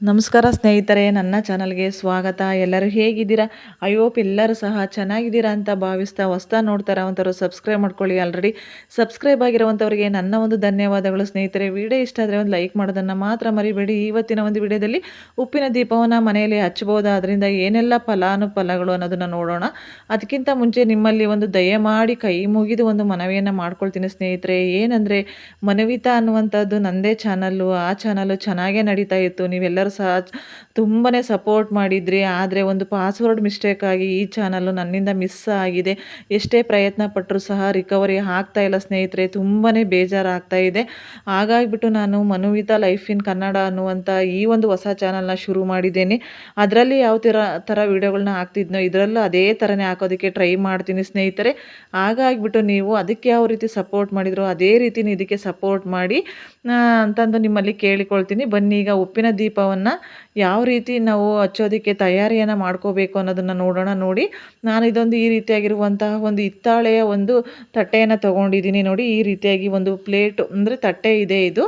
ನಮಸ್ಕಾರ ಸ್ನೇಹಿತರೆ, ನನ್ನ ಚಾನಲ್ಗೆ ಸ್ವಾಗತ. ಎಲ್ಲರೂ ಹೇಗಿದ್ದೀರಾ? ಐ ಹೋಪ್ ಎಲ್ಲರೂ ಸಹ ಚೆನ್ನಾಗಿದ್ದೀರಾ ಅಂತ ಭಾವಿಸ್ತಾ ಹೊಸ್ತಾ ನೋಡ್ತಾ ಇರೋವಂಥವ್ರು ಸಬ್ಸ್ಕ್ರೈಬ್ ಮಾಡ್ಕೊಳ್ಳಿ ಆಲ್ರೆಡಿ ಸಬ್ಸ್ಕ್ರೈಬ್ ಆಗಿರುವಂಥವ್ರಿಗೆ ನನ್ನ ಒಂದು ಧನ್ಯವಾದಗಳು ಸ್ನೇಹಿತರೆ. ವಿಡಿಯೋ ಇಷ್ಟ ಆದರೆ ಒಂದು ಲೈಕ್ ಮಾಡೋದನ್ನು ಮಾತ್ರ ಮರಿಬೇಡಿ. ಇವತ್ತಿನ ಒಂದು ವಿಡಿಯೋದಲ್ಲಿ ಉಪ್ಪಿನ ದೀಪವನ್ನು ಮನೆಯಲ್ಲಿ ಹಚ್ಬೋದು ಅದರಿಂದ ಏನೆಲ್ಲ ಫಲಾನುಫಲಗಳು ಅನ್ನೋದನ್ನು ನೋಡೋಣ. ಅದಕ್ಕಿಂತ ಮುಂಚೆ ನಿಮ್ಮಲ್ಲಿ ಒಂದು ದಯಮಾಡಿ ಕೈ ಮುಗಿದು ಒಂದು ಮನವಿಯನ್ನು ಮಾಡ್ಕೊಳ್ತೀನಿ ಸ್ನೇಹಿತರೆ. ಏನಂದರೆ, ಮನವಿತಾ ಅನ್ನುವಂಥದ್ದು ನನ್ನದೇ ಚಾನಲ್ಲು ಆ ಚಾನಲ್ಲು ಚೆನ್ನಾಗೇ ನಡೀತಾ ಇತ್ತು. ನೀವೆಲ್ಲರೂ ಸಹ ತುಂಬಾ ಸಪೋರ್ಟ್ ಮಾಡಿದ್ರಿ, ಆದರೆ ಒಂದು ಪಾಸ್ವರ್ಡ್ ಮಿಸ್ಟೇಕ್ ಆಗಿ ಈ ಚಾನಲ್ಲು ನನ್ನಿಂದ ಮಿಸ್ ಆಗಿದೆ. ಎಷ್ಟೇ ಪ್ರಯತ್ನ ಪಟ್ಟರೂ ಸಹ ರಿಕವರಿ ಆಗ್ತಾ ಇಲ್ಲ ಸ್ನೇಹಿತರೆ ತುಂಬಾ ಬೇಜಾರಾಗ್ತಾ ಇದೆ. ಹಾಗಾಗಿಬಿಟ್ಟು ನಾನು ಮನುವಿತಾ ಲೈಫ್ ಇನ್ ಕನ್ನಡ ಅನ್ನುವಂಥ ಈ ಒಂದು ಹೊಸ ಚಾನಲ್ನ ಶುರು ಮಾಡಿದ್ದೇನೆ. ಅದರಲ್ಲಿ ಯಾವ ಥರ ಥರ ವೀಡಿಯೋಗಳನ್ನ ಹಾಕ್ತಿದ್ನೋ ಇದರಲ್ಲೂ ಅದೇ ಥರನೇ ಹಾಕೋದಕ್ಕೆ ಟ್ರೈ ಮಾಡ್ತೀನಿ ಸ್ನೇಹಿತರೆ. ಹಾಗಾಗಿಬಿಟ್ಟು ನೀವು ಅದಕ್ಕೆ ಯಾವ ರೀತಿ ಸಪೋರ್ಟ್ ಮಾಡಿದ್ರು ಅದೇ ರೀತಿ ಇದಕ್ಕೆ ಸಪೋರ್ಟ್ ಮಾಡಿ ಅಂತಂದು ನಿಮ್ಮಲ್ಲಿ ಕೇಳಿಕೊಳ್ತೀನಿ. ಬನ್ನಿ, ಈಗ ಉಪ್ಪಿನ ದೀಪವನ್ನು ಯಾವ ರೀತಿ ನಾವು ಹಚ್ಚೋದಕ್ಕೆ ತಯಾರಿಯನ್ನು ಮಾಡ್ಕೋಬೇಕು ಅನ್ನೋದನ್ನು ನೋಡೋಣ ನೋಡಿ. ನಾನು ಇದೊಂದು ಈ ರೀತಿಯಾಗಿರುವಂತಹ ಒಂದು ಹಿತ್ತಾಳೆಯ ಒಂದು ತಟ್ಟೆಯನ್ನು ತೊಗೊಂಡಿದ್ದೀನಿ ನೋಡಿ. ಈ ರೀತಿಯಾಗಿ ಒಂದು ಪ್ಲೇಟ್ ಅಂದರೆ ತಟ್ಟೆ ಇದೆ ಇದು.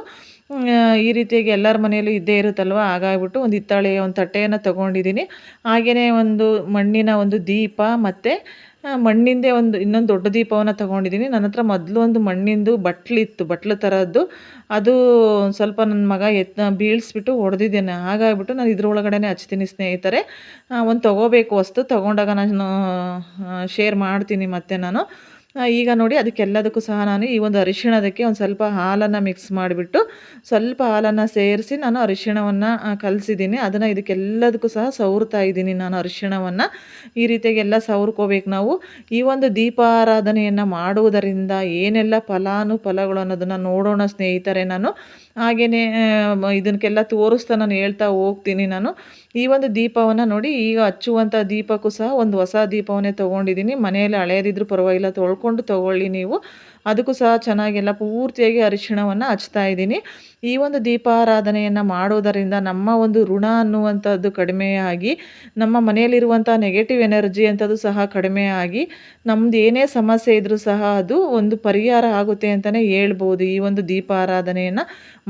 ಈ ರೀತಿಯಾಗಿ ಎಲ್ಲರ ಮನೆಯಲ್ಲೂ ಇದ್ದೇ ಇರುತ್ತಲ್ವ? ಹಾಗಾಗ್ಬಿಟ್ಟು ಒಂದು ಹಿತ್ತಾಳೆಯ ಒಂದು ತಟ್ಟೆಯನ್ನು ತೊಗೊಂಡಿದ್ದೀನಿ. ಹಾಗೆಯೇ ಒಂದು ಮಣ್ಣಿನ ಒಂದು ದೀಪ ಮತ್ತು ಮಣ್ಣಿಂದೇ ಒಂದು ಇನ್ನೊಂದು ದೊಡ್ಡ ದೀಪವನ್ನು ತೊಗೊಂಡಿದ್ದೀನಿ ನನ್ನ ಹತ್ರ ಮೊದಲು ಒಂದು ಮಣ್ಣಿಂದು ಬಟ್ಲಿತ್ತು ಬಟ್ಲು ಥರದ್ದು ಅದು ಸ್ವಲ್ಪ ನನ್ನ ಮಗ ಎತ್ ಬೀಳಿಸ್ಬಿಟ್ಟು ಹೊಡೆದಿದ್ದೇನೆ. ಹಾಗಾಗಿಬಿಟ್ಟು ನಾನು ಇದ್ರೊಳಗಡೆ ಹಚ್ತೀನಿ ಸ್ನೇಹಿತರೆ. ಒಂದು ತೊಗೋಬೇಕು ವಸ್ತು. ತೊಗೊಂಡಾಗ ನಾನು ಶೇರ್ ಮಾಡ್ತೀನಿ ಮತ್ತೆ ನಾನು. ಈಗ ನೋಡಿ ಅದಕ್ಕೆಲ್ಲದಕ್ಕೂ ಸಹ ನಾನು ಈ ಒಂದು ಅರಿಶಿಣದಕ್ಕೆ ಒಂದು ಸ್ವಲ್ಪ ಹಾಲನ್ನು ಮಿಕ್ಸ್ ಮಾಡಿಬಿಟ್ಟು ಸ್ವಲ್ಪ ಹಾಲನ್ನು ಸೇರಿಸಿ ನಾನು ಅರಿಶಿಣವನ್ನು ಕಲಸಿದ್ದೀನಿ. ಅದನ್ನು ಇದಕ್ಕೆಲ್ಲದಕ್ಕೂ ಸಹ ಸವರ್ತಾ ಇದ್ದೀನಿ ನಾನು ಅರಿಶಿಣವನ್ನು. ಈ ರೀತಿಯಾಗಿ ಎಲ್ಲ ಸವರ್ಕೋಬೇಕು ನಾವು. ಈ ಒಂದು ದೀಪಾರಾಧನೆಯನ್ನು ಮಾಡುವುದರಿಂದ ಏನೆಲ್ಲ ಫಲಾನುಫಲಗಳು ಅನ್ನೋದನ್ನು ನೋಡೋಣ ಸ್ನೇಹಿತರೆ ನಾನು. ಹಾಗೆಯೇ ಇದಕ್ಕೆಲ್ಲ ತೋರಿಸ್ತಾ ನಾನು ಹೇಳ್ತಾ ಹೋಗ್ತೀನಿ ನಾನು. ಈ ಒಂದು ದೀಪವನ್ನು ನೋಡಿ ಈಗ ಹಚ್ಚುವಂಥ ದೀಪಕ್ಕೂ ಸಹ ಒಂದು ಹೊಸ ದೀಪವನ್ನೇ ತೊಗೊಂಡಿದ್ದೀನಿ. ಮನೆಯಲ್ಲಿ ಹಳೆಯದಿದ್ರೂ ಪರವಾಗಿಲ್ಲ ತೊಳ್ಕೊಂಡು ತೊಗೊಳ್ಳಿ ನೀವು. ಅದಕ್ಕೂ ಸಹ ಚೆನ್ನಾಗೆಲ್ಲ ಪೂರ್ತಿಯಾಗಿ ಅರಿಶಿಣವನ್ನು ಹಚ್ತಾ ಇದ್ದೀನಿ. ಈ ಒಂದು ದೀಪಾರಾಧನೆಯನ್ನು ಮಾಡೋದರಿಂದ ನಮ್ಮ ಒಂದು ಋಣ ಅನ್ನುವಂಥದ್ದು ಕಡಿಮೆಯಾಗಿ, ನಮ್ಮ ಮನೆಯಲ್ಲಿರುವಂಥ ನೆಗೆಟಿವ್ ಎನರ್ಜಿ ಅಂಥದ್ದು ಸಹ ಕಡಿಮೆಯಾಗಿ ನಮ್ಮದು ಏನೇ ಸಮಸ್ಯೆ ಇದ್ದರೂ ಸಹ ಅದು ಒಂದು ಪರಿಹಾರ ಆಗುತ್ತೆ ಅಂತಲೇ ಹೇಳ್ಬೋದು ಈ ಒಂದು ದೀಪಾರಾಧನೆಯನ್ನು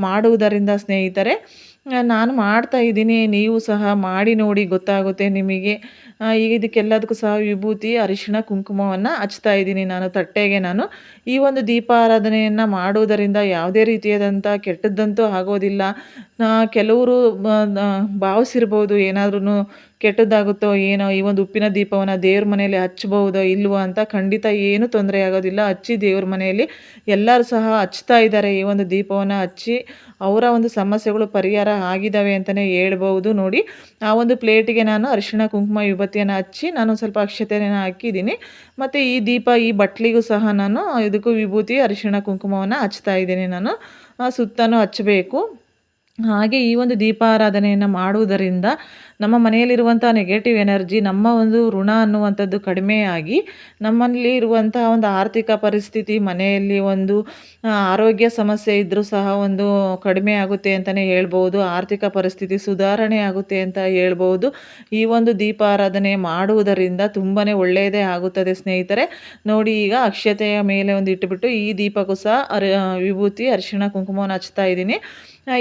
ಮಾಡುವುದರಿಂದ ಸ್ನೇಹಿತರೆ. ನಾನು ಮಾಡ್ತಾ ಇದ್ದೀನಿ, ನೀವು ಸಹ ಮಾಡಿ ನೋಡಿ ಗೊತ್ತಾಗುತ್ತೆ ನಿಮಗೆ. ಈಗ ಇದಕ್ಕೆಲ್ಲದಕ್ಕೂ ಸಹ ವಿಭೂತಿ, ಅರಿಶಿಣ, ಕುಂಕುಮವನ್ನು ಹಚ್ತಾ ಇದ್ದೀನಿ ನಾನು, ತಟ್ಟೆಗೆ ನಾನು. ಈ ಒಂದು ದೀಪಾರಾಧನೆಯನ್ನು ಮಾಡುವುದರಿಂದ ಯಾವುದೇ ರೀತಿಯಾದಂಥ ಕೆಟ್ಟದ್ದಂತೂ ಆಗೋದಿಲ್ಲ. ಕೆಲವರು ಭಾವಿಸಿರ್ಬೋದು ಏನಾದ್ರೂ ಕೆಟ್ಟದ್ದಾಗುತ್ತೋ ಏನೋ, ಈ ಒಂದು ಉಪ್ಪಿನ ದೀಪವನ್ನು ದೇವ್ರ ಮನೆಯಲ್ಲಿ ಹಚ್ಬಹುದೋ ಇಲ್ವೋ ಅಂತ ಖಂಡಿತ ಏನು ತೊಂದರೆ ಆಗೋದಿಲ್ಲ. ಹಚ್ಚಿ ದೇವ್ರ ಮನೆಯಲ್ಲಿ ಎಲ್ಲರೂ ಸಹ ಹಚ್ತಾ ಇದ್ದಾರೆ ಈ ಒಂದು ದೀಪವನ್ನು ಹಚ್ಚಿ. ಅವರ ಒಂದು ಸಮಸ್ಯೆಗಳು ಪರಿಹಾರ ಆಗಿದ್ದಾವೆ ಅಂತಲೇ ಹೇಳ್ಬೋದು ನೋಡಿ, ಆ ಒಂದು ಪ್ಲೇಟಿಗೆ ನಾನು ಅರಿಶಿಣ, ಕುಂಕುಮ ವಿಭೂತಿಯನ್ನು ಹಚ್ಚಿ ನಾನು ಸ್ವಲ್ಪ ಅಕ್ಷತೆಯನ್ನು ಹಾಕಿದ್ದೀನಿ. ಮತ್ತು ಈ ದೀಪ, ಈ ಬಟ್ಲಿಗೂ ಸಹ ನಾನು ಇದಕ್ಕೂ ವಿಭೂತಿ, ಅರಿಶಿಣ, ಕುಂಕುಮವನ್ನು ಹಚ್ತಾ ಇದ್ದೀನಿ ನಾನು. ಸುತ್ತಲೂ ಹಚ್ಚಬೇಕು. ಹಾಗೆ ಈ ಒಂದು ದೀಪಾರಾಧನೆಯನ್ನು ಮಾಡುವುದರಿಂದ ನಮ್ಮ ಮನೆಯಲ್ಲಿರುವಂಥ ನೆಗೆಟಿವ್ ಎನರ್ಜಿ ನಮ್ಮ ಒಂದು ಋಣ ಅನ್ನುವಂಥದ್ದು ಕಡಿಮೆ ಆಗಿ ನಮ್ಮಲ್ಲಿ ಇರುವಂತಹ ಒಂದು ಆರ್ಥಿಕ ಪರಿಸ್ಥಿತಿ, ಮನೆಯಲ್ಲಿ ಒಂದು ಆರೋಗ್ಯ ಸಮಸ್ಯೆ ಇದ್ದರೂ ಸಹ ಒಂದು ಕಡಿಮೆ ಆಗುತ್ತೆ ಅಂತಲೇ ಹೇಳ್ಬೋದು. ಆರ್ಥಿಕ ಪರಿಸ್ಥಿತಿ ಸುಧಾರಣೆ ಆಗುತ್ತೆ ಅಂತ ಹೇಳ್ಬೋದು. ಈ ಒಂದು ದೀಪಾರಾಧನೆ ಮಾಡುವುದರಿಂದ ತುಂಬಾ ಒಳ್ಳೆಯದೇ ಆಗುತ್ತದೆ ಸ್ನೇಹಿತರೆ. ನೋಡಿ, ಈಗ ಅಕ್ಷತೆಯ ಮೇಲೆ ಒಂದು ಇಟ್ಟುಬಿಟ್ಟು ಈ ದೀಪಕ್ಕೂ ಸಹ ಅರ ವಿಭೂತಿ, ಅರಿಶಿಣ, ಕುಂಕುಮವನ್ನು ಹಚ್ತಾ ಇದ್ದೀನಿ.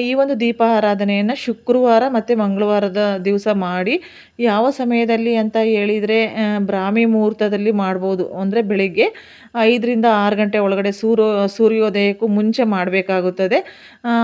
ಈ ಒಂದು ದೀಪ ಆರಾಧನೆಯನ್ನು ಶುಕ್ರವಾರ ಮತ್ತು ಮಂಗಳವಾರದ ದಿವಸ ಮಾಡಿ ಯಾವ ಸಮಯದಲ್ಲಿ ಅಂತ ಹೇಳಿದರೆ ಬ್ರಾಹ್ಮಿ ಮುಹೂರ್ತದಲ್ಲಿ ಮಾಡ್ಬೋದು. ಅಂದರೆ ಬೆಳಿಗ್ಗೆ ಐದರಿಂದ ಆರು ಗಂಟೆ ಒಳಗಡೆ ಸೂರ್ಯ, ಸೂರ್ಯೋದಯಕ್ಕೂ ಮುಂಚೆ ಮಾಡಬೇಕಾಗುತ್ತದೆ.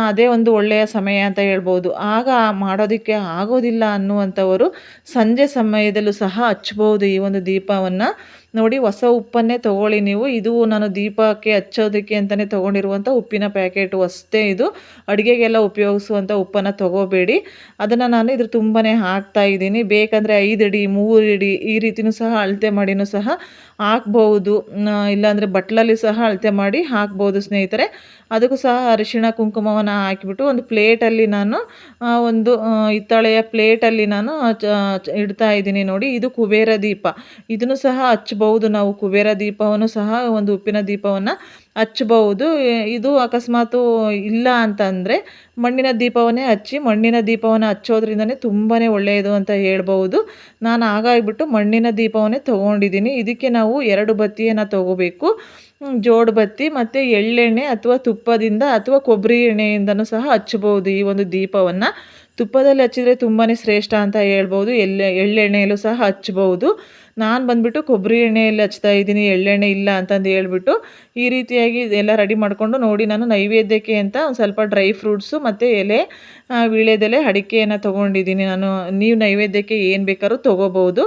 ಅದೇ ಒಂದು ಒಳ್ಳೆಯ ಸಮಯ ಅಂತ ಹೇಳ್ಬೋದು. ಆಗ ಮಾಡೋದಕ್ಕೆ ಆಗೋದಿಲ್ಲ ಅನ್ನುವಂಥವರು ಸಂಜೆ ಸಮಯದಲ್ಲೂ ಸಹ ಹಚ್ಬೋದು ಈ ಒಂದು ದೀಪವನ್ನು. ನೋಡಿ, ಹೊಸ ಉಪ್ಪನ್ನೇ ತೊಗೊಳ್ಳಿ ನೀವು. ಇದು ನಾನು ದೀಪಕ್ಕೆ ಹಚ್ಚೋದಕ್ಕೆ ಅಂತಲೇ ತೊಗೊಂಡಿರುವಂಥ ಉಪ್ಪಿನ ಪ್ಯಾಕೆಟು ಅಷ್ಟೇ ಇದು. ಅಡುಗೆಗೆಲ್ಲ ಉಪಯೋಗಿಸುವಂಥ ಉಪ್ಪನ್ನು ತೊಗೋಬೇಡಿ. ಅದನ್ನು ನಾನು ಇದ್ರ ತುಂಬಾ ಹಾಕ್ತಾ ಇದ್ದೀನಿ. ಬೇಕಂದರೆ ಐದು ಅಡಿ, ಮೂರು ಅಡಿ ಈ ರೀತಿಯೂ ಸಹ ಅಳತೆ ಮಾಡಿನೂ ಸಹ ಹಾಕ್ಬೋದು ಇಲ್ಲಾಂದರೆ ಬಟ್ಲಲ್ಲಿ ಸಹ ಅಳತೆ ಮಾಡಿ ಹಾಕ್ಬೋದು ಸ್ನೇಹಿತರೆ. ಅದಕ್ಕೂ ಸಹ ಅರಿಶಿಣ ಕುಂಕುಮವನ್ನು ಹಾಕಿಬಿಟ್ಟು ಒಂದು ಪ್ಲೇಟಲ್ಲಿ ನಾನು ಒಂದು ಹಿತ್ತಾಳೆಯ ಪ್ಲೇಟಲ್ಲಿ ನಾನು ಇಡ್ತಾ ಇದ್ದೀನಿ ನೋಡಿ. ಇದು ಕುಬೇರ ದೀಪ. ಇದನ್ನು ಸಹ ಹಚ್ಬೋದು ನಾವು ಕುಬೇರ ದೀಪವನ್ನು ಸಹ ಒಂದು ಉಪ್ಪಿನ ದೀಪವನ್ನು ಹಚ್ಚಬಹುದು. ಇದು ಅಕಸ್ಮಾತು ಇಲ್ಲ ಅಂತಂದರೆ ಮಣ್ಣಿನ ದೀಪವನ್ನೇ ಹಚ್ಚಿ ಮಣ್ಣಿನ ದೀಪವನ್ನು ಹಚ್ಚೋದ್ರಿಂದನೇ ತುಂಬಾ ಒಳ್ಳೆಯದು ಅಂತ ಹೇಳ್ಬೋದು ನಾನು ಹಾಗಾಗಿಬಿಟ್ಟು ಮಣ್ಣಿನ ದೀಪವನ್ನೇ ತೊಗೊಂಡಿದ್ದೀನಿ. ಇದಕ್ಕೆ ನಾವು ಎರಡು ಬತ್ತಿಯನ್ನು ತೊಗೋಬೇಕು. ಜೋಡು ಬತ್ತಿ ಮತ್ತು ಎಳ್ಳೆಣ್ಣೆ ಅಥವಾ ತುಪ್ಪದಿಂದ ಅಥವಾ ಕೊಬ್ಬರಿ ಎಣ್ಣೆಯಿಂದನೂ ಸಹ ಹಚ್ಚಬಹುದು ಈ ಒಂದು ದೀಪವನ್ನು. ತುಪ್ಪದಲ್ಲಿ ಹಚ್ಚಿದರೆ ತುಂಬಾ ಶ್ರೇಷ್ಠ ಅಂತ ಹೇಳ್ಬೋದು ಎಳ್ಳೆ, ಎಳ್ಳೆಣ್ಣೆಯಲ್ಲೂ ಸಹ ಹಚ್ಬೋದು ನಾನು ಬಂದುಬಿಟ್ಟು ಕೊಬ್ಬರಿ ಎಣ್ಣೆಯಲ್ಲಿ ಹಚ್ತಾ ಇದ್ದೀನಿ ಎಳ್ಳೆಣ್ಣೆ ಇಲ್ಲ ಅಂತಂದು ಹೇಳ್ಬಿಟ್ಟು ಈ ರೀತಿಯಾಗಿ ಎಲ್ಲ ರೆಡಿ ಮಾಡಿಕೊಂಡು ನೋಡಿ ನಾನು ನೈವೇದ್ಯಕ್ಕೆ ಅಂತ ಒಂದು ಸ್ವಲ್ಪ ಡ್ರೈ ಫ್ರೂಟ್ಸು ಮತ್ತು ಎಲೆ ವೀಳ್ಯದೆಲೆ ಅಡಿಕೆಯನ್ನು ತೊಗೊಂಡಿದ್ದೀನಿ ನಾನು. ನೀವು ನೈವೇದ್ಯಕ್ಕೆ ಏನು ಬೇಕಾದ್ರೂ ತೊಗೋಬೋದು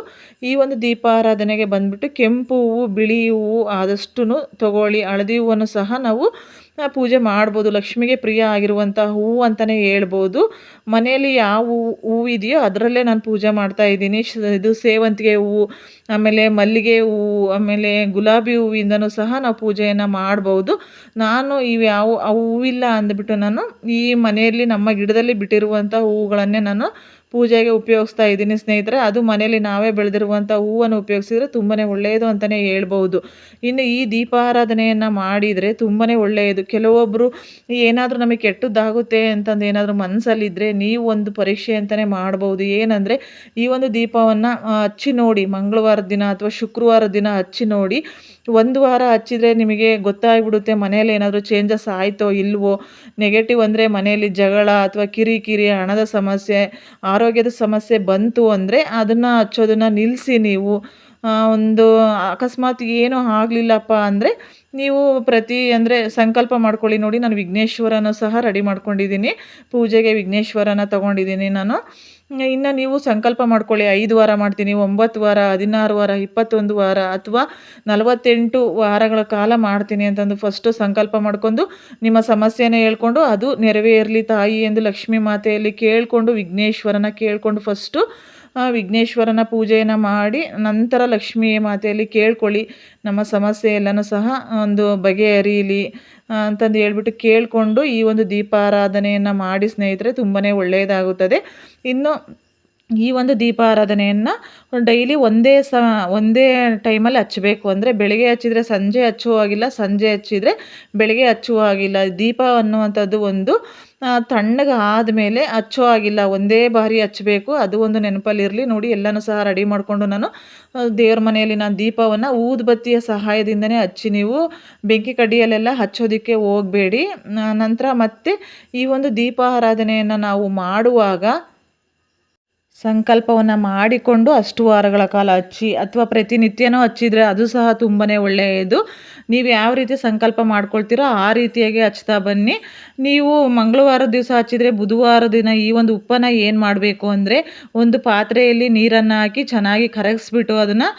ಈ ಒಂದು ದೀಪಾರಾಧನೆಗೆ ಬಂದುಬಿಟ್ಟು ಕೆಂಪು ಹೂವು, ಬಿಳಿ ಹೂವು ಆದಷ್ಟು ತೊಗೊಳ್ಳಿ. ಹಳದಿ ಹೂವನ್ನು ಸಹ ನಾವು ಪೂಜೆ ಮಾಡ್ಬೋದು. ಲಕ್ಷ್ಮಿಗೆ ಪ್ರಿಯ ಆಗಿರುವಂಥ ಹೂವು ಅಂತಲೇ ಹೇಳ್ಬೋದು. ಮನೆಯಲ್ಲಿ ಯಾವ ಹೂವು ಹೂವು ಇದೆಯೋ ಅದರಲ್ಲೇ ನಾನು ಪೂಜೆ ಮಾಡ್ತಾ ಇದ್ದೀನಿ. ಇದು ಸೇವಂತಿಗೆ ಹೂವು ಆಮೇಲೆ ಮಲ್ಲಿಗೆ ಹೂವು ಆಮೇಲೆ ಗುಲಾಬಿ ಹೂವಿಂದನೂ ಸಹ ನಾವು ಪೂಜೆಯನ್ನು ಮಾಡ್ಬೋದು. ನಾನು ಇವು ಯಾವ ಹೂವಿಲ್ಲ ಅಂದ್ಬಿಟ್ಟು ನಾನು ಈ ಮನೆಯಲ್ಲಿ ನಮ್ಮ ಗಿಡದಲ್ಲಿ ಬಿಟ್ಟಿರುವಂಥ ಹೂವುಗಳನ್ನೇ ನಾನು ಪೂಜೆಗೆ ಉಪಯೋಗಿಸ್ತಾ ಇದ್ದೀನಿ ಸ್ನೇಹಿತರೆ. ಅದು ಮನೆಯಲ್ಲಿ ನಾವೇ ಬೆಳೆದಿರುವಂಥ ಹೂವನ್ನು ಉಪಯೋಗಿಸಿದರೆ ತುಂಬಾ ಒಳ್ಳೆಯದು ಅಂತಲೇ ಹೇಳ್ಬೋದು. ಇನ್ನು ಈ ದೀಪಾರಾಧನೆಯನ್ನು ಮಾಡಿದರೆ ತುಂಬಾ ಒಳ್ಳೆಯದು. ಕೆಲವೊಬ್ಬರು ಏನಾದರೂ ನಮಗೆ ಕೆಟ್ಟದ್ದಾಗುತ್ತೆ ಅಂತಂದು ಏನಾದರೂ ಮನಸ್ಸಲ್ಲಿದ್ದರೆ ನೀವು ಒಂದು ಪರೀಕ್ಷೆ ಅಂತಲೇ ಮಾಡ್ಬೋದು. ಏನಂದರೆ ಈ ಒಂದು ದೀಪವನ್ನು ಹಚ್ಚಿ ನೋಡಿ ಮಂಗಳವಾರದ ದಿನ ಅಥವಾ ಶುಕ್ರವಾರದ ದಿನ ಹಚ್ಚಿ ನೋಡಿ, ಒಂದು ವಾರ ಹಚ್ಚಿದರೆ ನಿಮಗೆ ಗೊತ್ತಾಗ್ಬಿಡುತ್ತೆ ಮನೇಲಿ ಏನಾದರೂ ಚೇಂಜಸ್ ಆಯಿತೋ ಇಲ್ವೋ ನೆಗೆಟಿವ್ ಅಂದರೆ ಮನೆಯಲ್ಲಿ ಜಗಳ ಅಥವಾ ಕಿರಿಕಿರಿ, ಹಣದ ಸಮಸ್ಯೆ ಆರೋಗ್ಯದ ಸಮಸ್ಯೆ ಬಂತು ಅಂದರೆ ಅದನ್ನು ಹಚ್ಚೋದನ್ನು ನಿಲ್ಲಿಸಿ ನೀವು. ಒಂದು ಅಕಸ್ಮಾತ್ ಏನೂ ಆಗಲಿಲ್ಲಪ್ಪ ಅಂದರೆ ನೀವು ಪ್ರತಿ ಅಂದರೆ ಸಂಕಲ್ಪ ಮಾಡ್ಕೊಳ್ಳಿ ನೋಡಿ. ನಾನು ವಿಘ್ನೇಶ್ವರನ ಸಹ ರೆಡಿ ಮಾಡ್ಕೊಂಡಿದ್ದೀನಿ. ಪೂಜೆಗೆ ವಿಘ್ನೇಶ್ವರನ ತೊಗೊಂಡಿದ್ದೀನಿ ನಾನು. ಇನ್ನು ನೀವು ಸಂಕಲ್ಪ ಮಾಡ್ಕೊಳ್ಳಿ. ಐದು ವಾರ ಮಾಡ್ತೀನಿ. ಒಂಬತ್ತು ವಾರ, ಹದಿನಾರು ವಾರ, ಇಪ್ಪತ್ತೊಂದು ವಾರ ಅಥವಾ ನಲವತ್ತೆಂಟು ವಾರಗಳ ಕಾಲ ಮಾಡ್ತೀನಿ ಅಂತಂದು ಫಸ್ಟು ಸಂಕಲ್ಪ ಮಾಡ್ಕೊಂಡು ನಿಮ್ಮ ಸಮಸ್ಯೆನ ಹೇಳ್ಕೊಂಡು ಅದು ನೆರವೇರಲಿ ತಾಯಿ ಎಂದು ಲಕ್ಷ್ಮೀ ಮಾತೆಯಲ್ಲಿ ಕೇಳಿಕೊಂಡು ವಿಘ್ನೇಶ್ವರನ ಕೇಳಿಕೊಂಡು ಫಸ್ಟು ವಿಘ್ನೇಶ್ವರನ ಪೂಜೆಯನ್ನು ಮಾಡಿ ನಂತರ ಲಕ್ಷ್ಮೀ ಮಾತೆಯಲ್ಲಿ ಕೇಳ್ಕೊಳ್ಳಿ. ನಮ್ಮ ಸಮಸ್ಯೆ ಎಲ್ಲನೂ ಸಹ ಒಂದು ಬಗೆಹರಿಯಲಿ ಅಂತಂದು ಹೇಳ್ಬಿಟ್ಟು ಕೇಳಿಕೊಂಡು ಈ ಒಂದು ದೀಪಾರಾಧನೆಯನ್ನು ಮಾಡಿ ಸ್ನೇಹಿತರೆ ತುಂಬಾ ಒಳ್ಳೆಯದಾಗುತ್ತದೆ. ಇನ್ನು ಈ ಒಂದು ದೀಪಾರಾಧನೆಯನ್ನು ಡೈಲಿ ಒಂದೇ ಸ, ಒಂದೇ ಟೈಮಲ್ಲಿ ಹಚ್ಚಬೇಕು. ಅಂದರೆ ಬೆಳಗ್ಗೆ ಹಚ್ಚಿದರೆ ಸಂಜೆ ಹಚ್ಚುವಾಗಿಲ್ಲ ಸಂಜೆ ಹಚ್ಚಿದರೆ ಬೆಳಗ್ಗೆ ಹಚ್ಚುವ ಹಾಗಿಲ್ಲ. ದೀಪ ಅನ್ನುವಂಥದ್ದು ಒಂದು ತಣ್ಣಗೆ ಆದಮೇಲೆ ಹಚ್ಚೋ ಆಗಿಲ್ಲ ಒಂದೇ ಬಾರಿ ಹಚ್ಚಬೇಕು. ಅದು ಒಂದು ನೆನಪಲ್ಲಿರಲಿ. ನೋಡಿ, ಎಲ್ಲನೂ ಸಹ ರೆಡಿ ಮಾಡಿಕೊಂಡು ನಾನು ದೇವ್ರ ಮನೆಯಲ್ಲಿ ನಾನು ದೀಪವನ್ನು ಊದುಬತ್ತಿಯ ಸಹಾಯದಿಂದನೇ ಹಚ್ಚಿ ನೀವು ಬೆಂಕಿ ಕಡ್ಡಿಯಲ್ಲೆಲ್ಲ ಹಚ್ಚೋದಕ್ಕೆ ಹೋಗಬೇಡಿ. ನಂತರ ಮತ್ತೆ ಈ ಒಂದು ದೀಪಾರಾಧನೆಯನ್ನು ನಾವು ಮಾಡುವಾಗ ಸಂಕಲ್ಪವನ್ನು ಮಾಡಿಕೊಂಡು ಅಷ್ಟು ವಾರಗಳ ಕಾಲ ಹಚ್ಚಿ ಅಥವಾ ಪ್ರತಿನಿತ್ಯನೂ ಹಚ್ಚಿದರೆ ಅದು ಸಹ ತುಂಬಾ ಒಳ್ಳೆಯದು. ನೀವು ಯಾವ ರೀತಿ ಸಂಕಲ್ಪ ಮಾಡ್ಕೊಳ್ತೀರೋ ಆ ರೀತಿಯಾಗಿ ಹಚ್ತಾ ಬನ್ನಿ. ನೀವು ಮಂಗಳವಾರ ದಿವಸ ಹಚ್ಚಿದರೆ ಬುಧವಾರ ದಿನ ಈ ಒಂದು ಉಪ್ಪನ್ನು ಏನು ಮಾಡಬೇಕು ಅಂದರೆ ಒಂದು ಪಾತ್ರೆಯಲ್ಲಿ ನೀರನ್ನು ಹಾಕಿ ಚೆನ್ನಾಗಿ ಕರಗಿಸ್ಬಿಟ್ಟು ಅದನ್ನು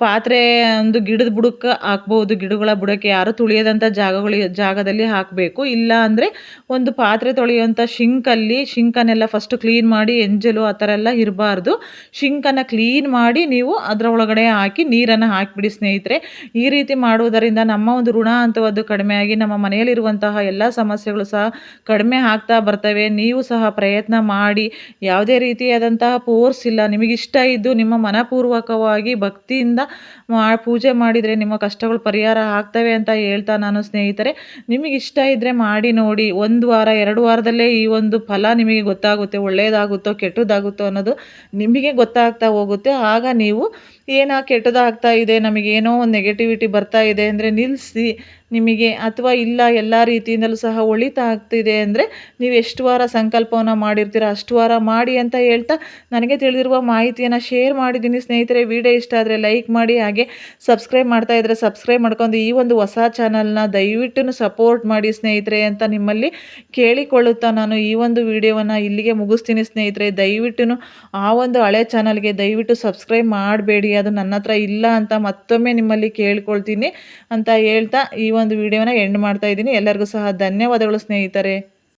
ಪಾತ್ರೆ ಒಂದು ಗಿಡದ ಬುಡಕ್ಕೆ ಹಾಕ್ಬೋದು. ಗಿಡಗಳ ಬುಡಕ್ಕೆ ಯಾರು ತುಳಿಯದಂಥ ಜಾಗಗಳಿಗೆ ಜಾಗದಲ್ಲಿ ಹಾಕಬೇಕು. ಇಲ್ಲ ಅಂದರೆ ಒಂದು ಪಾತ್ರೆ ತೊಳೆಯುವಂಥ ಶಿಂಕಲ್ಲಿ ಶಿಂಕನ್ನೆಲ್ಲ ಫಸ್ಟ್ ಕ್ಲೀನ್ ಮಾಡಿ ಎಂಜಲು ಆ ಥರ ಎಲ್ಲ ಇರಬಾರ್ದು. ಶಿಂಕನ್ನು ಕ್ಲೀನ್ ಮಾಡಿ ನೀವು ಅದರ ಒಳಗಡೆ ಹಾಕಿ ನೀರನ್ನು ಹಾಕಿಬಿಡಿ ಸ್ನೇಹಿತರೆ. ಈ ರೀತಿ ಮಾಡುವುದರಿಂದ ನಮ್ಮ ಒಂದು ಋಣ ಅಂತವದ್ದು ಕಡಿಮೆಯಾಗಿ ನಮ್ಮ ಮನೆಯಲ್ಲಿರುವಂತಹ ಎಲ್ಲ ಸಮಸ್ಯೆಗಳು ಸಹ ಕಡಿಮೆ ಆಗ್ತಾ ಬರ್ತವೆ. ನೀವು ಸಹ ಪ್ರಯತ್ನ ಮಾಡಿ. ಯಾವುದೇ ರೀತಿಯಾದಂತಹ ಪೋರ್ಸ್ ಇಲ್ಲ. ನಿಮಗಿಷ್ಟ ಇದ್ದು ನಿಮ್ಮ ಮನಪೂರ್ವಕವಾಗಿ ಭಕ್ತಿಯಿಂದ ಮಾ, ಪೂಜೆ ಮಾಡಿದರೆ ನಿಮ್ಮ ಕಷ್ಟಗಳು ಪರಿಹಾರ ಆಗ್ತವೆ ಅಂತ ಹೇಳ್ತಾ ನಾನು ಸ್ನೇಹಿತರೆ. ನಿಮಗೆ ಇಷ್ಟ ಇದ್ದರೆ ಮಾಡಿ ನೋಡಿ. ಒಂದು ವಾರ, ಎರಡು ವಾರದಲ್ಲೇ ಈ ಒಂದು ಫಲ ನಿಮಗೆ ಗೊತ್ತಾಗುತ್ತೆ. ಒಳ್ಳೆಯದಾಗುತ್ತೋ ಕೆಟ್ಟದಾಗುತ್ತೋ ಅನ್ನೋದು ನಿಮಗೆ ಗೊತ್ತಾಗ್ತಾ ಹೋಗುತ್ತೆ. ಆಗ ನೀವು ಏನೋ ಕೆಟ್ಟದಾಗ್ತಾ ಇದೆ ನಮಗೇನೋ ಒಂದು ನೆಗೆಟಿವಿಟಿ ಬರ್ತಾ ಇದೆ ಅಂದರೆ ನಿಲ್ಲಿಸಿ ನಿಮಗೆ ಅಥವಾ ಇಲ್ಲ, ಎಲ್ಲ ರೀತಿಯಿಂದಲೂ ಸಹ ಒಳಿತಾ ಆಗ್ತಿದೆ ಅಂದರೆ ನೀವು ಎಷ್ಟು ವಾರ ಸಂಕಲ್ಪವನ್ನು ಮಾಡಿರ್ತೀರ, ಅಷ್ಟು ವಾರ ಮಾಡಿ ಅಂತ ಹೇಳ್ತಾ ನನಗೆ ತಿಳಿದಿರುವ ಮಾಹಿತಿಯನ್ನು ಶೇರ್ ಮಾಡಿದ್ದೀನಿ. ಸ್ನೇಹಿತರೆ ವಿಡಿಯೋ ಇಷ್ಟ ಆದರೆ ಲೈಕ್ ಮಾಡಿ, ಹಾಗೆ ಸಬ್ಸ್ಕ್ರೈಬ್ ಮಾಡ್ತಾ ಇದ್ದರೆ ಸಬ್ಸ್ಕ್ರೈಬ್ ಮಾಡ್ಕೊಂಡು ಈ ಒಂದು ಹೊಸ ಚಾನಲ್ನ ದಯವಿಟ್ಟು ಸಪೋರ್ಟ್ ಮಾಡಿ ಸ್ನೇಹಿತರೆ ಅಂತ ನಿಮ್ಮಲ್ಲಿ ಕೇಳಿಕೊಳ್ಳುತ್ತಾ ನಾನು ಈ ಒಂದು ವಿಡಿಯೋವನ್ನು ಇಲ್ಲಿಗೆ ಮುಗಿಸ್ತೀನಿ ಸ್ನೇಹಿತರೆ. ದಯವಿಟ್ಟು ಆ ಒಂದು ಹಳೆ ಚಾನಲ್ಗೆ ದಯವಿಟ್ಟು ಸಬ್ಸ್ಕ್ರೈಬ್ ಮಾಡಬೇಡಿ. ಅದು ನನ್ನ ಹತ್ರ ಇಲ್ಲ ಅಂತ ಮತ್ತೊಮ್ಮೆ ನಿಮ್ಮಲ್ಲಿ ಕೇಳ್ಕೊಳ್ತೀನಿ ಅಂತ ಹೇಳ್ತಾ ಈ ಒಂದು ವಿಡಿಯೋನ ಎಂಡ್ ಮಾಡ್ತಾ ಇದ್ದೀನಿ. ಎಲ್ಲರಿಗೂ ಸಹ ಧನ್ಯವಾದಗಳು ಸ್ನೇಹಿತರೆ.